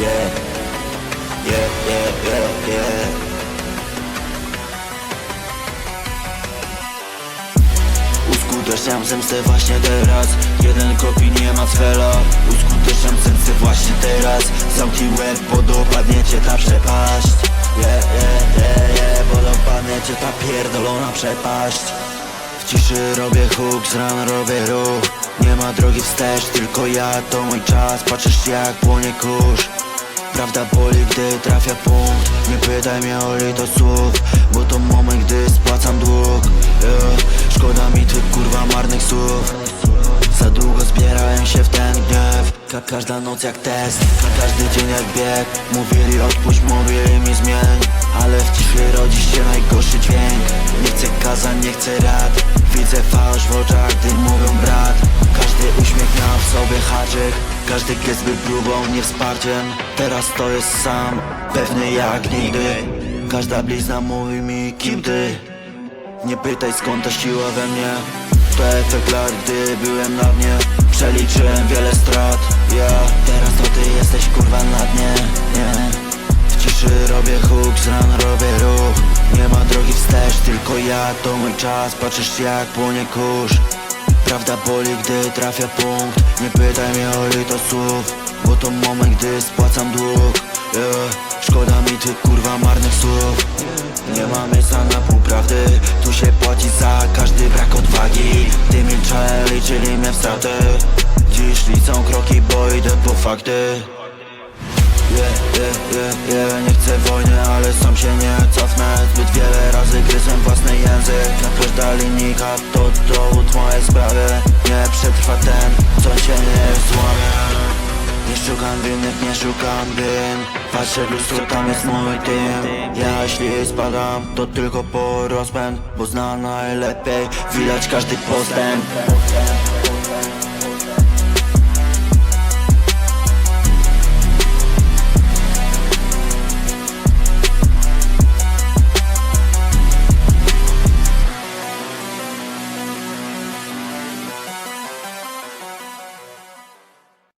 yeah, yeah. Uskuteczniam zemstę właśnie teraz. Jeden kopi nie ma cwela. Uskuteczniam zemstę właśnie teraz. Zamknij łeb, bo dopadnie cię ta przepaść. Yeah, yeah, yeah, yeah Bo dopadnie cię ta pierdolona przepaść. W ciszy robię hook, z ran robię ruch. Nie ma drogi wstecz, tylko ja to mój czas. Patrzysz jak płonie kurz. Prawda boli, gdy trafia punkt. Nie pytaj mnie o litość słów Bo to moment, gdy spłacam dług. Yeah. Szkoda mi tych kurwa marnych słów. Za długo zbierałem się w ten gniew. Ka Każda noc jak test, ka każdy dzień jak bieg. Mówili odpuść, mówili mi zmień. Ale w ciszy rodzi się najgorszy dźwięk. Nie chcę kazań, nie chcę rad Widzę fałsz w oczach, gdy mówią brat. Każdy uśmiech miał w sobie haczyk. Każdy gest był próbą, nie wsparciem. Teraz to jest sam, pewny jak nigdy. Każda blizna mówi mi kim ty? Nie pytaj skąd ta siła we mnie. To efekt lat, gdy byłem na dnie. Przeliczyłem wiele strat. Ja, teraz to ty jesteś kurwa na dnie. Nie. W ciszy robię huk, z ran robię tylko ja To mój czas, patrzysz jak płonie kurz. Prawda boli, gdy trafia punkt. Nie pytaj mnie o litość słów Bo to moment, gdy spłacam dług. Yeah. Szkoda mi tych kurwa marnych słów. Nie ma miejsca na półprawdy Tu się płaci za każdy brak odwagi. Ty milczałem, liczyli mnie w straty. Dziś liczą kroki, bo idę po fakty. Yeah, yeah, yeah, yeah, nie chcę wojny, ale sam się nie moje sprawy. Nie przetrwa ten, co cię nie złamie. Nie szukam winnych, nie szukam win Patrzę w lustro, tam jest mój team. Ja jeśli spadam, to tylko po rozpęd Bo znam najlepiej, widać każdy postęp